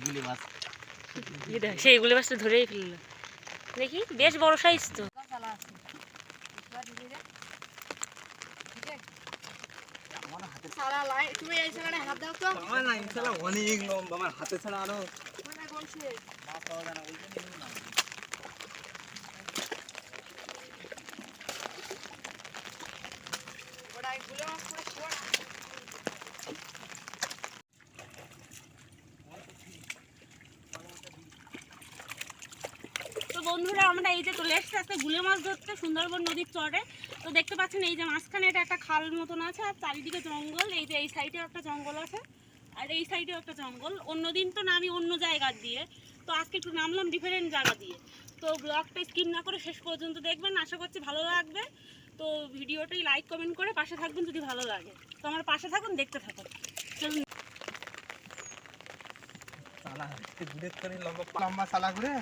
গুলি মাছ এই সেই গুলি মাছটা ধরেই ফেলল। দেখি বেশ বড় সাইজ তো। আমার হাতে সারা লাই তুমি এই সারাটা হাত দাও তো আমার না ইনশাআল্লাহ অনেক লম্বা আমার হাতে ছাড়া আরও মানে বলছে মাছ পাওয়া যায় না ওই জন্য নিলাম না। ওরা এগুলো পুরো শর্ট তো বন্ধুরা, আমরা এই যে চলে এসেছি একটা গুলে মাছ ধরতে, সুন্দরবন নদীর চরে। তো দেখতে পাচ্ছেন এই যে মাঝখানে এটা একটা খাল মতন আছে, আর চারিদিকে জঙ্গল। এই যে এই সাইডেও একটা জঙ্গল আছে, আর এই সাইডেও একটা জঙ্গল। অন্য দিন তো নামি অন্য জায়গা দিয়ে। তো আজকে একটু নামলাম ডিফারেন্ট জায়গা দিয়ে। তো ব্লগটা স্কিপ না করে শেষ পর্যন্ত দেখবেন। আশা করছি ভালো লাগবে। তো ভিডিওটাই লাইক কমেন্ট করে পাশে থাকবেন যদি ভালো লাগে। তো আমার পাশে থাকুন, দেখতে থাকুন। চলুন। লম্বা সালা ঘুরে।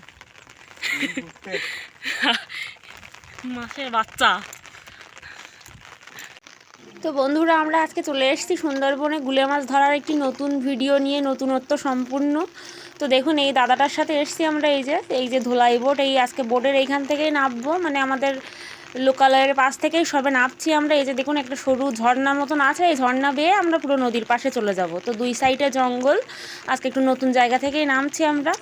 মাছের বাচ্চা। তো বন্ধুরা আমরা আজকে চলে এসেছি সুন্দরবনে গুলে মাছ ধরার একটি নতুন ভিডিও নিয়ে নতুনত্ব সম্পূর্ণ। তো দেখুন এই দাদাটার সাথে এসেছি আমরা এই যে এই যে ধোলাই বোট এই আজকে বোটের এইখান থেকেই নামবো। মানে আমাদের লোকালয়ের পাশ থেকেই সবে নামছি আমরা। এই যে দেখুন একটা সরু ঝর্ণা মতন আছে। এই ঝর্ণা বেয়ে আমরা পুরো নদীর পাশে চলে যাব। তো দুই সাইডে জঙ্গল। আজকে একটু নতুন জায়গা থেকেই নামছি আমরা।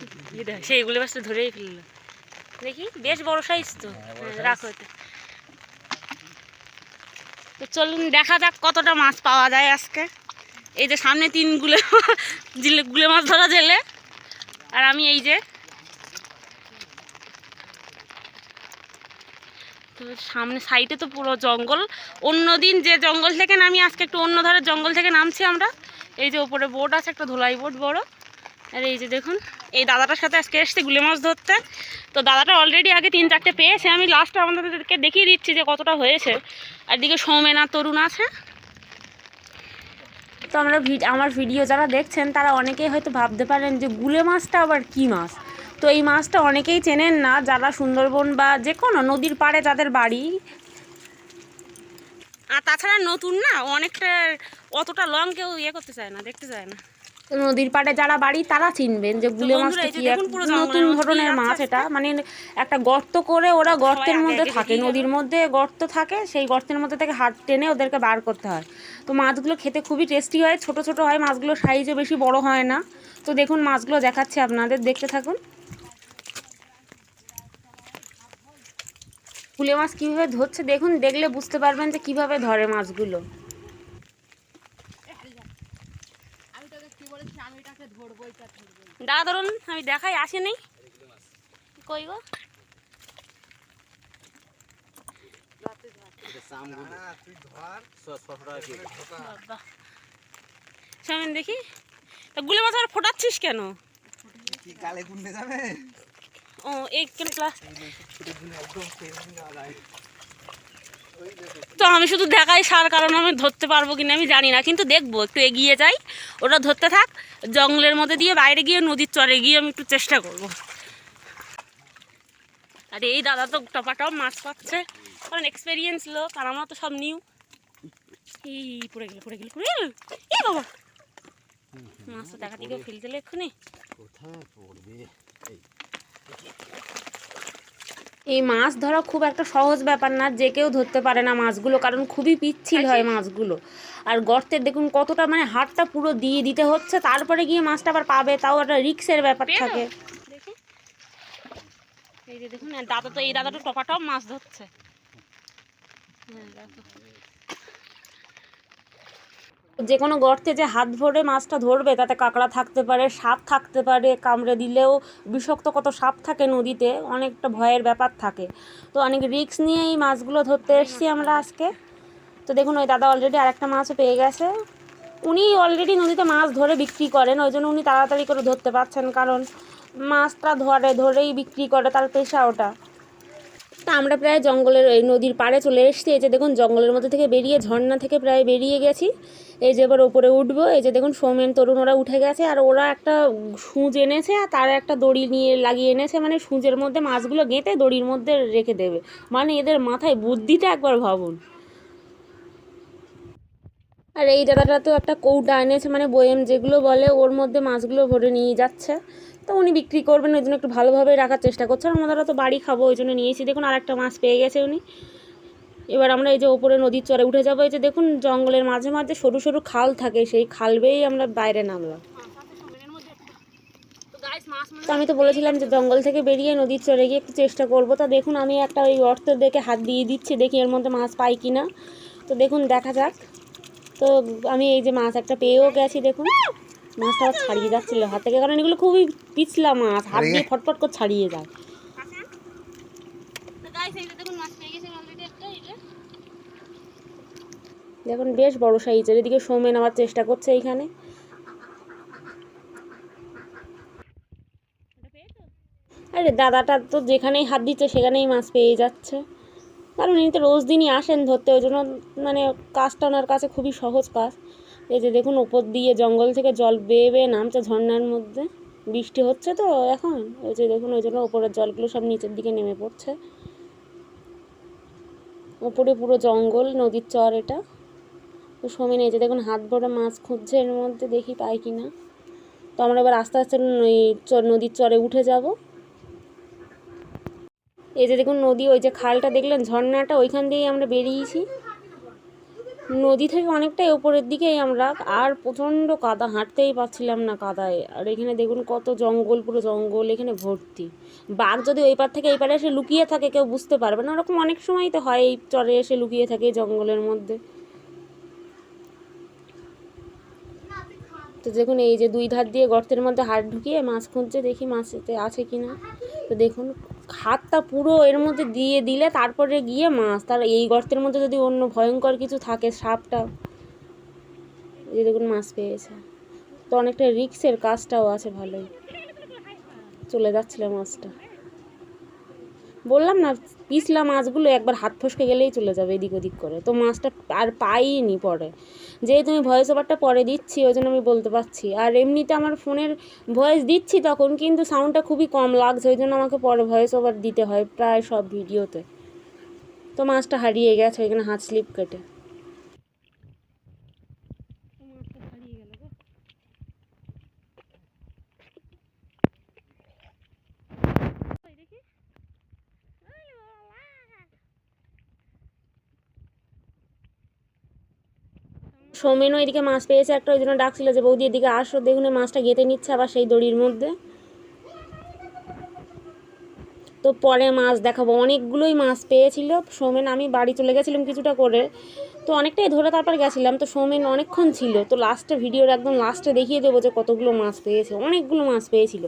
গুলি মাছ সেই গুলি মাছটা ধরেই ফেলল। দেখি বেশ বড় সাইজ তো হ্যাঁ, রাখো তো চলুন দেখা যাক কতটা মাছ পাওয়া যায় আজকে। এই যে সামনে তিন গুলে জিলে গুলে মাছ ধরা জেলে। আর আমি এই যে তো সামনে সাইডে তো পুরো জঙ্গল। অন্য দিন যে জঙ্গল থেকে নামি আজকে একটু অন্য ধারের জঙ্গল থেকে নামছি আমরা। এই যে ওপরে বোট আছে একটা ধোলাই বোট বড়। আর এই যে দেখুন এই দাদাটার সাথে আজকে এসছে গুলে মাছ ধরতে। তো দাদাটা অলরেডি আগে তিন চারটে পেয়েছে। আমি লাস্টে আমাদেরকে দেখিয়ে দিচ্ছি যে কতটা হয়েছে। আর এদিকে সৌমেন তরুণ আছে। তো আমরা আমার ভিডিও যারা দেখছেন তারা অনেকেই হয়তো ভাবতে পারেন যে গুলে মাছটা আবার কি মাছ? তো এই মাছটা অনেকেই চেনেন না যারা সুন্দরবন বা যে কোনো নদীর পাড়ে যাদের বাড়ি। আর তাছাড়া নতুন না অনেকটা অতটা লং কেউ ইয়ে করতে চায় না দেখতে চায় না। নদীর পাড়ে যারা বাড়ি তারা চিনবেন যে গুলে মাছটা কি নতুন ধরনের মাছ এটা। মানে একটা গর্ত করে ওরা গর্তের মধ্যে থাকে নদীর মধ্যে গর্ত থাকে সেই গর্তের মধ্যে থেকে হাত টেনে ওদেরকে বার করতে হয়। তো মাছগুলো খেতে খুবই টেস্টি হয় ছোট ছোট হয় মাছগুলো সাইজও বেশি বড় হয় না। তো দেখুন মাছগুলো দেখাচ্ছি আপনাদের দেখতে থাকুন। কুলে মাছ কীভাবে ধরছে দেখুন দেখলে বুঝতে পারবেন যে কীভাবে ধরে মাছগুলো আমি তোকে কি বলেছি আমি এটাকে ধরবো এটা ধরবো দাদা ধরুন আমি দেখাই আসেনি কই গো? সামনে দেখি। তা গুলে মাছ আর ফোটাচ্ছিস কেন? কি গালে গুনতে যাবে? ও এই কেন প্লাস ছোট দিন একদম সেই দিন আলাই তো আমি শুধু দেখাই সার কারণ আমি ধরতে পারব কিনা আমি জানি না, কিন্তু দেখব, একটু এগিয়ে যাই, ওটা ধরতে থাক, জঙ্গলের মধ্যে দিয়ে বাইরে গিয়ে নদীর চরে গিয়ে আমি একটু চেষ্টা করব। আর এই দাদা তো টপাটপ মাছ পাচ্ছে, কারণ এক্সপেরিয়েন্স লোক, আর আমরা তো সব নিউ এই পড়ে গেল পড়ে গেল পড়ে গেল। এই বাবা। মাছ তো দেখা দিকে ফেলতে এক্ষুনি। এই মাছ ধরা খুব একটা সহজ ব্যাপার না যে কেউ ধরতে পারে না মাছগুলো কারণ খুবই পিচ্ছিল হয় মাছগুলো। আর গর্তের দেখুন কতটা মানে হাতটা পুরো দিয়ে দিতে হচ্ছে তারপরে গিয়ে মাছটা আবার পাবে তাও একটা রিক্সের ব্যাপার থাকে। এই যে দেখুন দাদা তো এই দাদাটা টপাটপ মাছ ধরছে। হ্যাঁ, দেখো। যে কোনো গর্তে যে হাত ভরে মাছটা ধরবে, তাতে কাঁকড়া থাকতে পারে, সাপ থাকতে পারে, কামড়ে দিলেও বিষাক্ত কত সাপ থাকে নদীতে, অনেকটা ভয়ের ব্যাপার থাকে। তো অনেক রিস্ক নিয়ে এই মাছগুলো ধরতে এসেছি আমরা আজকে। তো দেখুন, ওই দাদা অলরেডি আরেকটা মাছও পেয়ে গেছে। উনি অলরেডি নদীতে মাছ ধরে বিক্রি করেন, ওই জন্য উনি তাড়াতাড়ি করে ধরতে পারছেন, কারণ মাছটা ধরে, ধরেই বিক্রি করে তার পেশা ওটা। তা আমরা প্রায় জঙ্গলের এই নদীর পাড়ে চলে এসেছি, এই যে দেখুন, জঙ্গলের মধ্যে থেকে বেরিয়ে, ঝর্ণা থেকে প্রায় বেরিয়ে গেছি। এই যে এবার ওপরে উঠবো, এই যে দেখুন সৌমেন তরুণ ওরা উঠে গেছে, আর ওরা একটা সূঁচ এনেছে, আর তার একটা দড়ি নিয়ে লাগিয়ে এনেছে মানে সূঁচের মধ্যে মাছগুলো গেঁথে দড়ির মধ্যে রেখে দেবে। মানে এদের মাথায় বুদ্ধিটা একবার ভাবুন। আর এই দাদাটা তো একটা কৌটা এনেছে মানে বয়েম যেগুলো বলে, ওর মধ্যে মাছগুলো ভরে নিয়ে যাচ্ছে। তো উনি বিক্রি করবেন, ওই জন্য একটু ভালোভাবে রাখার চেষ্টা করছে, আর আমাদের তো বাড়ি খাব, ওই জন্য নিয়েছি দেখুন আর একটা মাছ পেয়ে গেছে উনি। এবার আমরা এই যে ওপরে নদীর চরে উঠে যাব এই যে দেখুন জঙ্গলের মাঝে মাঝে সরু সরু খাল থাকে সেই খাল বেয়েই আমরা বাইরে নামলাম। তো আমি তো বলেছিলাম যে জঙ্গল থেকে বেরিয়ে নদীর চরে গিয়ে একটু চেষ্টা করব। তা দেখুন আমি একটা ওই অর্থ দেখে হাত দিয়ে দিচ্ছি দেখি এর মধ্যে মাছ পাই কি না তো দেখুন দেখা যাক। তো আমি এই যে মাছ একটা পেয়েও গেছি দেখুন। মাছটা ছাড়িয়ে যাচ্ছিল হাত থেকে কারণ এগুলো খুবই পিছলা মাছ হাত দিয়ে ফটফট করে ছাড়িয়ে যায়। দেখুন, বেশ বড় সাইজের এদিকে সৌমেন আবার চেষ্টা করছে এইখানে। আরে, দাদাটা তো যেখানেই হাত দিচ্ছে, সেখানেই মাছ পেয়ে যাচ্ছে। কারণ ইনি তো রোজ দিনই আসেন ধরতে, ওই জন্য মানে কাজটা ওনার কাছে খুবই সহজ কাজ। এই যে দেখুন ওপর দিয়ে জঙ্গল থেকে জল বেয়ে বেয়ে নামছে ঝর্নার মধ্যে। বৃষ্টি হচ্ছে তো এখন। ওই যে দেখুন, ওই জন্য ওপরের জলগুলো সব নিচের দিকে নেমে পড়ছে। ওপরে পুরো জঙ্গল, নদীর চর এটা। সময় নেই যে দেখুন, হাত ভরে মাছ খুঁজছে, এর মধ্যে দেখি পাই কি না তো আমরা এবার আস্তে আস্তে নদীর চরে উঠে যাব। এই যে দেখুন, নদী, ওই যে খালটা দেখলেন, ঝর্ণাটা, ওইখান দিয়েই আমরা বেরিয়েছি। নদী থেকে অনেকটাই ওপরের দিকেই আমরা, আর প্রচণ্ড কাদা, হাঁটতেই পারছিলাম না কাদায়। আর এখানে দেখুন, কত জঙ্গল, পুরো জঙ্গল এখানে ভর্তি। বাঘ যদি ওই পার থেকে এই পারে এসে লুকিয়ে থাকে, কেউ বুঝতে পারবে না। ওরকম অনেক সময় তো হয়, এই চরে এসে লুকিয়ে থাকে এই জঙ্গলের মধ্যে। তো দেখুন, এই যে দুই ধার দিয়ে গর্তের মধ্যে হাত ঢুকিয়ে মাছ খুঁজছে, দেখি মাছতে আছে কি না তো দেখুন, হাতটা পুরো এর মধ্যে দিয়ে দিলে তারপরে গিয়ে মাছ। তার এই গর্তের মধ্যে যদি অন্য ভয়ঙ্কর কিছু থাকে, সাপটা। যে দেখুন, মাছ পেয়েছে। তো অনেকটা রিক্সের কাজটাও আছে, ভালোই। চলে যাচ্ছিল মাছটা। বললাম না, পিছলা মাছগুলো একবার হাত ফসকে গেলেই চলে যাবে এদিক ওদিক করে। তো মাছটা আর পাইনি পরে। যেহেতু তুমি ভয়েস ওভারটা পরে দিচ্ছি, ওই জন্য আমি বলতে পারছি। আর এমনিতে আমার ফোনের ভয়েস দিচ্ছি তখন, কিন্তু সাউন্ডটা খুবই কম লাগছে, ওই জন্য আমাকে পরে ভয়েস ওভার দিতে হয় প্রায় সব ভিডিওতে তো। মাছটা হারিয়ে গেছে, ওইখানে হাত স্লিপ কেটে। সৌমেনও এদিকে মাছ পেয়েছে একটা, ওই জন্য ডাকছিল যে, বৌদি এদিকে আসো, দেখুন মাছটা গেঁথে নিচ্ছে আবার সেই দড়ির মধ্যে। তো পরে মাছ দেখাবো। অনেকগুলোই মাছ পেয়েছিল। সৌমেন, আমি বাড়ি চলে গেছিলাম কিছুটা করে। তো অনেকটাই ধরে তারপর গেছিলাম। তো সৌমেন অনেকক্ষণ ছিল। তো লাস্টে ভিডিওর একদম লাস্টে দেখিয়ে দেবো যে কতগুলো মাছ পেয়েছে। অনেকগুলো মাছ পেয়েছিল।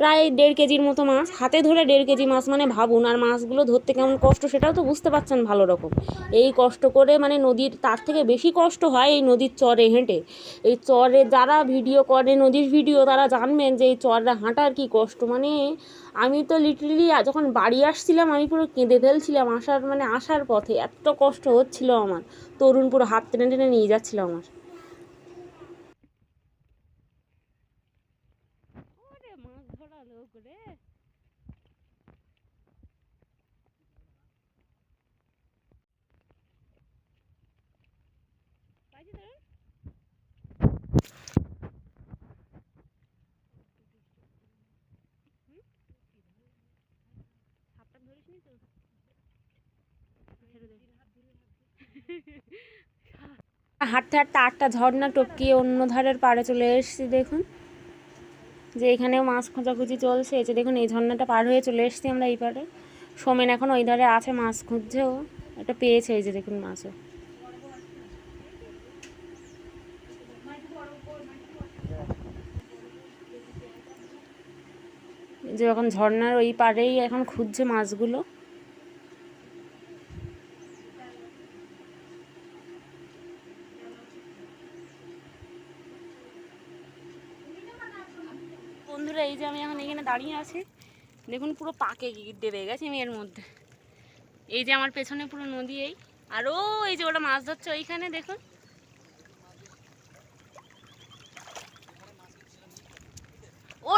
প্রায় দেড় কেজির মতো মাছ, হাতে ধরে দেড় কেজি মাছ মানে ভাবুন, আর মাছগুলো ধরতে কেমন কষ্ট সেটাও তো বুঝতে পারছেন ভালো রকম। এই কষ্ট করে মানে নদীর, তার থেকে বেশি কষ্ট হয় এই নদীর চরে হেঁটে। এই চরে যারা ভিডিও করে, নদীর ভিডিও, তারা জানবেন যে এই চরে হাঁটার কি কষ্ট। মানে আমি তো লিটারেলি যখন বাড়ি আসছিলাম, আমি পুরো কেঁদে ফেলছিলাম আসার মানে আসার পথে। এত কষ্ট হচ্ছিল আমার। তরুণ পুরো হাত টেনে টেনে নিয়ে যাচ্ছিল আমার মাছ ধরা লোক রে হাঁটতে হাঁটতে আটটা ঝর্ণা টপকিয়ে অন্য ধারের পাড়ে চলে এসেছি, দেখুন। যে এখানেও মাছ খোঁজাখুঁজি চলছে, এই যে দেখুন, এই ঝর্ণাটা পার হয়ে চলে এসেছি আমরা এই পারে সোমেন এখন ওই ধারে আছে মাছ খুঁজছেও একটা পেয়েছে এই যে দেখুন মাছও। যে এখন ঝর্ণার ওই পাড়েই এখন খুঁজছে মাছগুলো। বন্ধুরা, এই যে আমি এখন এখানে দাঁড়িয়ে আছি। দেখুন, পুরো পাকে ডেবে গেছে আমি এর মধ্যে। এই যে আমার পেছনে পুরো নদী এই। আরও এই যে ওটা মাছ ধরছে ওইখানে, দেখুন।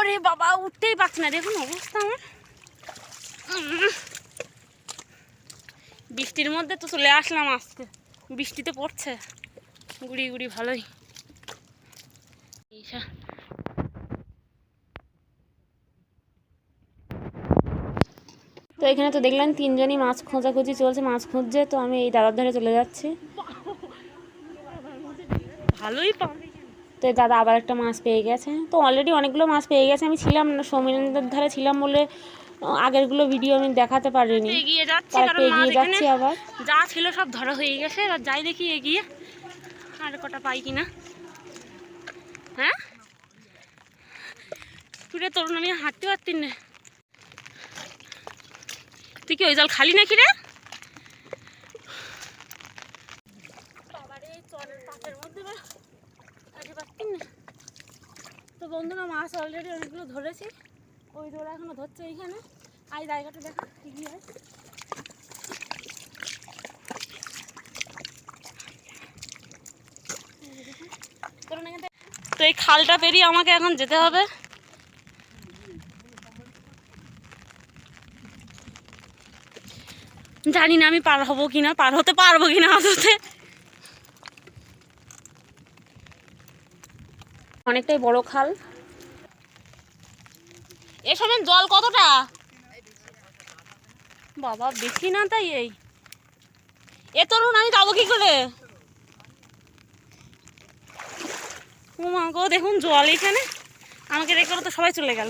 ওরে বাবা, উঠতেই পারছি না। দেখুন অবস্থা আমার। বৃষ্টির মধ্যে তো চলে আসলাম আজকে। বৃষ্টিতে পড়ছে। গুড়ি গুড়ি ভালোই। তো এখানে তো দেখলাম তিনজনই মাছ খোঁজাখুঁজি চলছে, মাছ খুঁজছে। তো আমি এই দাদার ধারে চলে যাচ্ছি। ভালোই পাম তো দাদা আবার একটা মাছ পেয়ে গেছে। তো অলরেডি অনেকগুলো মাছ পেয়ে গেছে। আমি ছিলাম না সৌমিনের ধারে ছিলাম বলে আগেরগুলো ভিডিও আমি দেখাতে পারিনি। এগিয়ে যাচ্ছি কারণ এগিয়ে যাচ্ছি আবার। যা ছিল সব ধরা হয়ে গেছে। এবার যাই দেখি এগিয়ে আর কটা পাই কিনা। হ্যাঁ? তুই তরুণ আমি হাঁটতে পারতি না। তুই কি ওই জল খালি নাকি রে বাবারে, এই চরের পাটের মধ্যে বা কাজে পারতি না। তো বন্ধুরা মাছ অলরেডি অনেকগুলো ধরেছি। ওই দৌড়া এখনও ধরছে এইখানে। আর জায়গাটা দেখা কি হয়। তো এই খালটা পেরিয়ে আমাকে এখন যেতে হবে। জানি না আমি পার হব কিনা, পার হতে পারব কিনা আদতে। অনেকটাই বড় খাল। এ সময় জল কতটা? বাবা বেশি না তাই এই। এ তরুণ আমি যাব কি করে? ও মা গো দেখুন জল এখানে। আমাকে রেখে তো সবাই চলে গেল।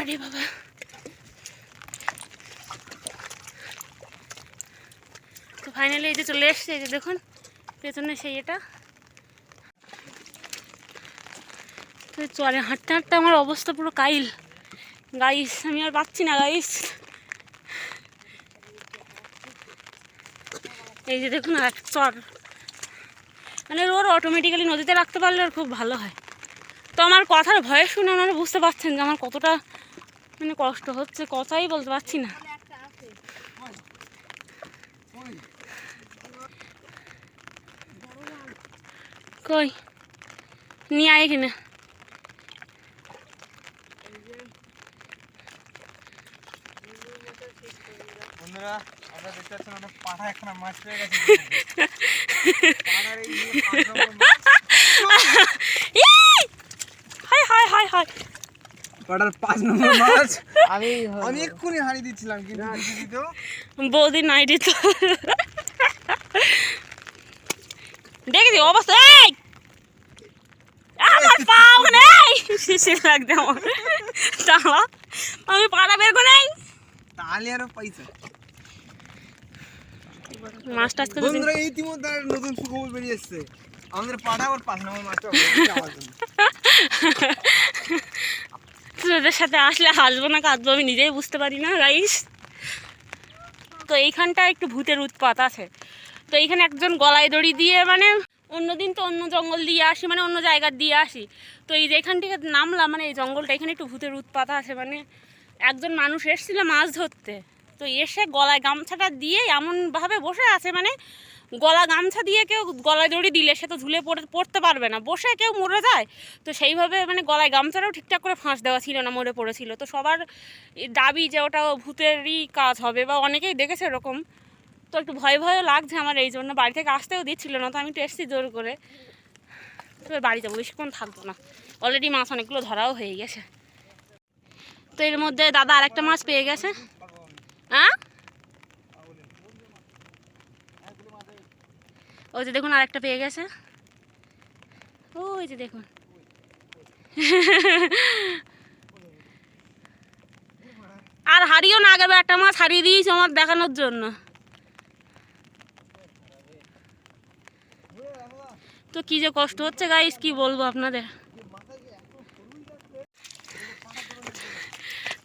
আরে বাবা। তো ফাইনালি এই যে চলে এসছে এই যে দেখুন পেছনে সেই এটা। তো চলে হাঁটতে হাঁটতে আমার অবস্থা পুরো কাইল। গাইস আমি আর পাচ্ছি না গাইস এই যে দেখুন আর চর। মানে ওর অটোমেটিক্যালি নদীতে রাখতে পারলে খুব ভালো হয়। তো আমার কথার ভয়ে শুনে ওনারা বুঝতে পারছেন যে আমার কতটা মানে কষ্ট হচ্ছে, কথাই বলতে পারছি না। কই? নিয়ে আয় কিনা বন্ধুরা আমরা দেখতে পাচ্ছেন অনেক পাঠা একখানা মাছ পেয়ে গেছে। পাঠার এই নিয়ে পাঁচ নম্বর মাছ। High hi hi hi. পাঠার পাঁচ নম্বর মাছ। আমি হারিয়ে দিচ্ছিলাম কিন্তু দিতে দিতেও বৌদি নাইটি তো। দেখেছি অবস্থা এই! আমার পাও নেই শিশির লাগছে আমার। দাঁড়া আমি পাড়া বের করে নেই। তাহলে আরও পয়সা। মাছটা আজকে বন্ধুরা ইতিমধ্যে নতুন সুখবর বেরিয়ে এসছে। আমাদের পাঠা ওর পাঁচ নম্বর মাছটা। তোদের সাথে আসলে হাসবো না কাঁদবো আমি নিজেই বুঝতে পারি না গাইস তো এইখানটা একটু ভূতের উৎপাত আছে। তো এইখানে একজন গলায় দড়ি দিয়ে মানে অন্যদিন তো অন্য জঙ্গল দিয়ে আসি মানে অন্য জায়গার দিয়ে আসি। তো এই যে এখান থেকে নামলাম মানে এই জঙ্গলটা এখানে একটু ভূতের উৎপাত আছে মানে একজন মানুষ এসেছিল মাছ ধরতে। তো এসে গলায় গামছাটা দিয়ে এমনভাবে বসে আছে মানে গলা গামছা দিয়ে কেউ গলায় দড়ি দিলে সে তো ঝুলে পড়ে পড়তে পারবে না। বসে কেউ মরে যায়। তো সেইভাবে মানে গলায় গামছাটাও ঠিকঠাক করে ফাঁস দেওয়া ছিল না, মরে পড়েছিল। তো সবার দাবি যে ওটা ভূতেরই কাজ হবে বা অনেকেই দেখেছে এরকম। তো একটু ভয় ভয়ও লাগছে আমার, এই জন্য বাড়ি থেকে আসতেও দিচ্ছিল না, তো আমি একটু এসছি জোর করে। তো এবার বাড়ি যাব বেশিক্ষণ থাকব না। অলরেডি মাছ অনেকগুলো ধরাও হয়ে গেছে। তো এর মধ্যে দাদা আরেকটা মাছ পেয়ে গেছে। হ্যাঁ ওই যে দেখুন আরেকটা পেয়ে গেছে। ওই যে দেখুন। আর হারিও না আগের একটা মাছ হারিয়ে দিয়েছি আমার দেখানোর জন্য। তো কি যে কষ্ট হচ্ছে গাইস কি বলব আপনাদের?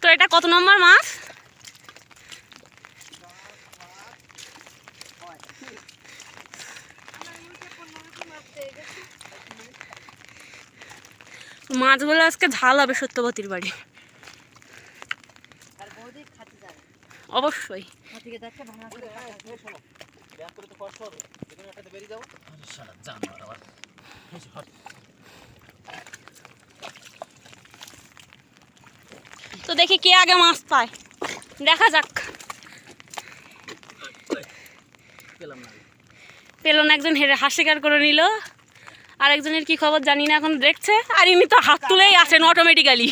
তো এটা কত নম্বর মাছ? মাছগুলো আজকে ঝাল হবে সত্যবতীর বাড়ি। অবশ্যই। তো দেখি কে আগে মাছ পায়। দেখা যাক। পেল না। একজন হেরে হাসিকার করে নিল। আরেকজনের কি খবর জানি না এখন দেখছে। আর ইনি তো হাত তুলেই আছেন অটোমেটিক্যালি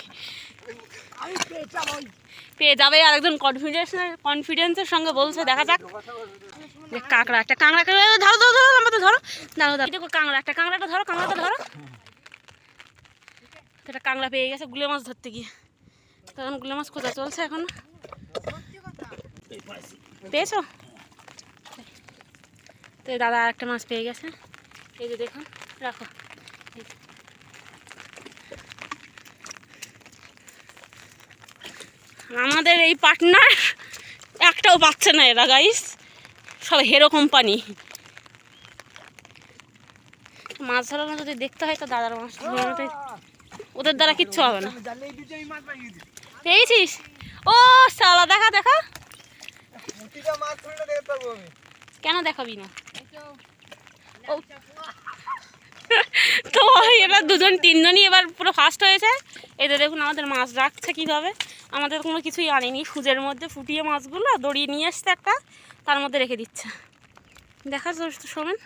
পেয়ে যাবে, আরেকজন কনফিডেন্স কনফিডেন্সের সঙ্গে বলছে, দেখা যাক। যে কাঁকড়া, একটা কাঁকড়া ধরো ধরো ধরো আমাদের ধরো। ধরো ধরো দেখো কাঁকড়া, একটা কাঁকড়াটা ধরো কাঁকড়াটা ধরো। একটা কাঁকড়া পেয়ে গেছে গুলে মাছ ধরতে গিয়ে। তখন গুলে মাছ খোঁজা চলছে এখন? পেয়েছ? তো দাদা একটা মাছ পেয়ে গেছে। এই যে দেখুন রাখো। আমাদের এই পার্টনার একটাও পাচ্ছে না এরা গাইস সব হেরো কোম্পানি মাছ ধরানো যদি দেখতে হয় তো দাদার মাছ ওদের দ্বারা কিচ্ছু হবে না। পেয়েছিস? ও সালা দেখা দেখা। কেন দেখাবি না? তো এবার দুজন, তিনজনই এবার পুরো ফার্স্ট হয়েছে। এতে দেখুন আমাদের মাছ রাখছে কীভাবে। আমাদের কোনো কিছুই আনেনি। সুজের মধ্যে ফুটিয়ে মাছগুলো দড়িয়ে নিয়ে আসছে একটা, তার মধ্যে রেখে দিচ্ছে। দেখা তো শোবেন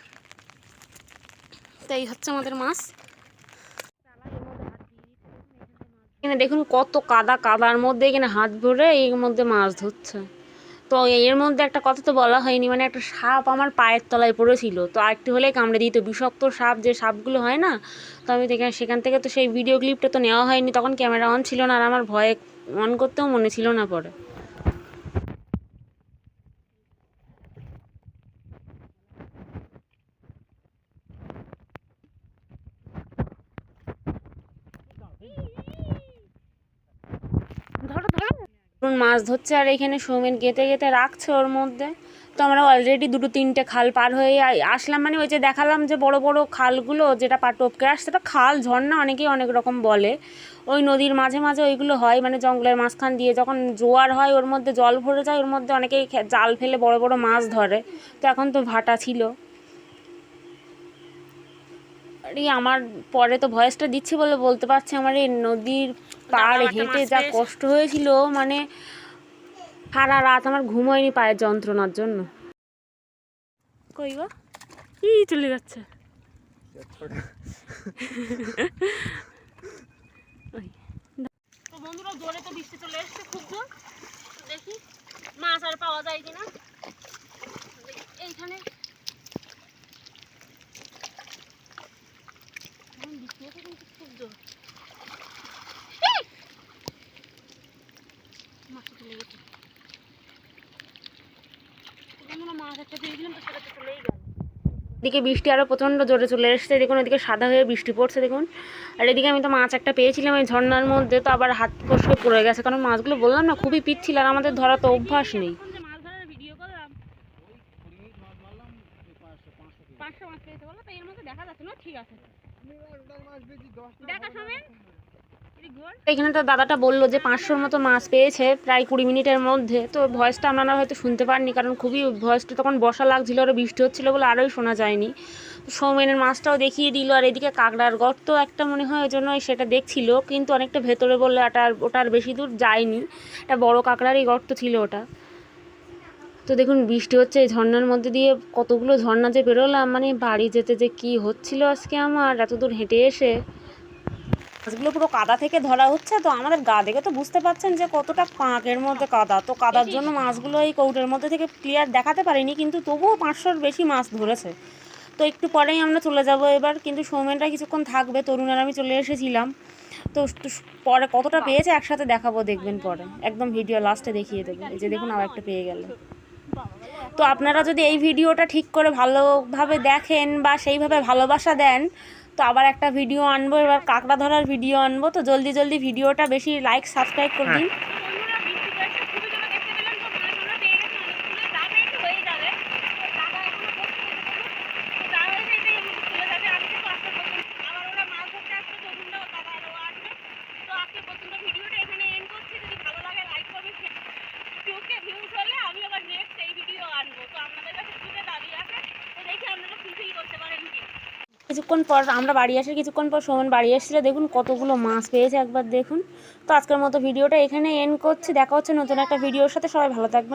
তো এই হচ্ছে আমাদের মাছ। এখানে দেখুন কত কাদা, কাদার মধ্যে এখানে হাত ভরে এর মধ্যে মাছ ধরছে। তো এর মধ্যে একটা কথা তো বলা হয়নি মানে একটা সাপ আমার পায়ের তলায় পড়েছিল। তো আরেকটু হলে কামড়ে দিত, বিষাক্ত সাপ যে সাপগুলো হয় না, তো আমি দেখে সেখান থেকে তো সেই ভিডিও ক্লিপটা তো নেওয়া হয়নি, তখন ক্যামেরা অন ছিল না আর আমার ভয়ে অন করতেও মনে ছিল না পরে ধরো ধরো ধরুন মাছ ধরছে আর এখানে সৌমেন গেতে গেতে রাখছে ওর মধ্যে। তো আমরা অলরেডি দুটো তিনটে খাল পার হয়ে আসলাম। মানে ওই যে দেখালাম যে বড় বড় খালগুলো যেটা পা টপকে আসছে সেটা খাল, ঝর্ণা অনেকেই অনেক রকম বলে। ওই নদীর মাঝে মাঝে ওইগুলো হয় মানে জঙ্গলের মাঝখান দিয়ে যখন জোয়ার হয়, ওর মধ্যে জল ভরে যায়, ওর মধ্যে অনেকেই জাল ফেলে বড় বড় মাছ ধরে। তো এখন তো ভাটা ছিল। আরে আমার পরে তো ভয়েসটা দিচ্ছি বলে বলতে পারছি আমার এই নদীর পাড় হেঁটে যা কষ্ট হয়েছিল মানে সারা রাত আমার ঘুম হয়নি পায়ের যন্ত্রণার জন্য। কই গো? ই চলে যাচ্ছে। বন্ধুরা জোরে তো বৃষ্টি চলে এসছে খুব জোর। দেখি মাছ আর পাওয়া যায় কিনা। এইখানে এখন বৃষ্টি এসে কিন্তু খুব জোর এই! মাছটা চলে গেছে তো বন্ধুরা মাছ একটা পেয়েছিলাম তো সেটা তো চলেই গেল এদিকে বৃষ্টি আরও প্রচণ্ড জোরে চলে এসছে। দেখুন এদিকে সাদা হয়ে বৃষ্টি পড়ছে দেখুন। আর এদিকে আমি তো মাছ একটা পেয়েছিলাম এই ঝর্নার মধ্যে তো আবার হাত ফসকে পড়ে গেছে। কারণ মাছগুলো বললাম না খুবই পিচ্ছিল আর আমাদের ধরা তো অভ্যাস নেই। এখন যে মাছ ধরার ভিডিও করলাম পাঁচশো মাছ পেয়েছে বলো তো এর মধ্যে দেখা যাচ্ছে না ঠিক আছে। এখানে তো দাদাটা বলল যে পাঁচশোর মতো মাছ পেয়েছে, প্রায় কুড়ি মিনিটের মধ্যে। তো ভয়েসটা আপনারা হয়তো শুনতে পাননি কারণ খুবই ভয়েসটা তখন বসা লাগছিল আরও বৃষ্টি হচ্ছিল বলে আরোই শোনা যায়নি। সৌমেনের মাছটাও দেখিয়ে দিল, আর এদিকে কাঁকড়ার গর্ত একটা মনে হয় ওই জন্য সেটা দেখছিল, কিন্তু অনেকটা ভেতরে বললে ওটা আর বেশি দূর যায়নি। একটা বড় কাঁকড়ারই গর্ত ছিল ওটা। তো দেখুন বৃষ্টি হচ্ছে এই ঝর্ণার মধ্যে দিয়ে কতগুলো ঝর্ণা যে বেরোলাম মানে বাড়ি যেতে যে কি হচ্ছিল আজকে আমার এত দূর হেঁটে এসে। মাছগুলো পুরো কাদা থেকে ধরা হচ্ছে তো আমাদের গা দেখে তো বুঝতে পারছেন যে কতটা পাঁকের মধ্যে কাদা। তো কাদার জন্য মাছগুলো এই কৌটের মধ্যে থেকে ক্লিয়ার দেখাতে পারিনি কিন্তু তবুও পাঁচশোর বেশি মাছ ধরেছে। তো একটু পরেই আমরা চলে যাব এবার কিন্তু সৌমেনরা কিছুক্ষণ থাকবে তরুণ আর আমি চলে এসেছিলাম। তো তো পরে কতটা পেয়েছে একসাথে দেখাবো দেখবেন পরে। একদম ভিডিও লাস্টে দেখিয়ে দেবো। এই যে দেখুন আবার একটা পেয়ে গেল। তো আপনারা যদি এই ভিডিওটা ঠিক করে ভালোভাবে দেখেন বা সেইভাবে ভালোবাসা দেন তো আবার একটা ভিডিও আনব এবার কাঁকড়া ধরার ভিডিও আনব তো জলদি জলদি ভিডিওটা বেশি লাইক সাবস্ক্রাইব করে দিন বন্ধুরা বৃষ্টি পড়ছে খুবই জোরে দেখতে পেলাম তো মাছ আমরা পেয়ে গেছি অনেকগুলো যা পেয়েছি হয়ে যাবে তো দাদা এখনও করছে যা হয়েছে এটাই আমাদের চলে যাবে আজকে তো আজকে পর্যন্ত আবার ওরা মাছ ধরতে আসবে তরুণরাও দাদা আরও আসবে তো আজকে পর্যন্ত ভিডিওটা এখানে এন্ড করছি যদি ভালো লাগে লাইক করবে টুকে ভিউজ হলে আমি আবার নেক্সট এই ভিডিও আনব তো আপনাদের কাছে টুকে দাবি আছে তো দেখি আপনারা ফুলফিল করতে পারেন কি কিছুক্ষণ পর আমরা বাড়ি আসার কিছুক্ষণ পর সোমন বাড়ি এসেছিল দেখুন কতগুলো মাছ পেয়েছে একবার দেখুন। তো আজকের মতো ভিডিওটা এখানে এন্ড করছি। দেখা হচ্ছে নতুন একটা ভিডিওর সাথে। সবাই ভালো থাকবেন।